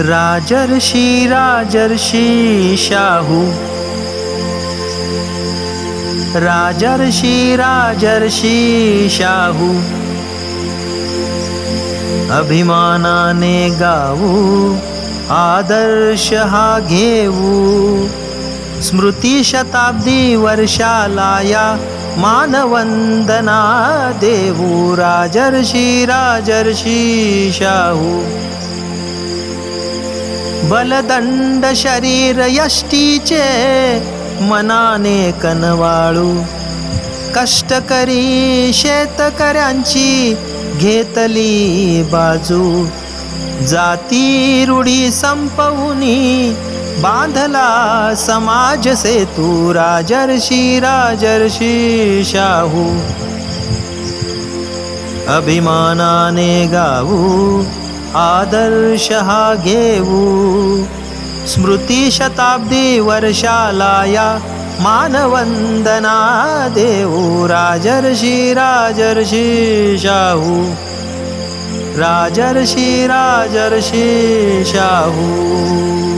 राजर्षी राजर्षी शाहू। राजर्षी राजर्षी शाहू। अभिमानाने गाऊ आदर्श हा घेऊ स्मृती शताब्दी वर्षाला या मानवंदना देऊ राजर्षी राजर्षी शाहू। बलदंड शरीर यष्टीचे मनाने कनवाळू. कष्टकरी शेतकऱ्यांची घेतली बाजू. जाती रूढी संपवूनी बांधला समाज सेतू राजर्षी राजर्षी शाहू. अभिमानाने गाऊ. आदर्श हा घेऊ स्मृती शताब्दी वर्षाला या मानवंदना देऊ राजर्षी राजर्षी शाहू। राजर्षी राजर्षी शाहू।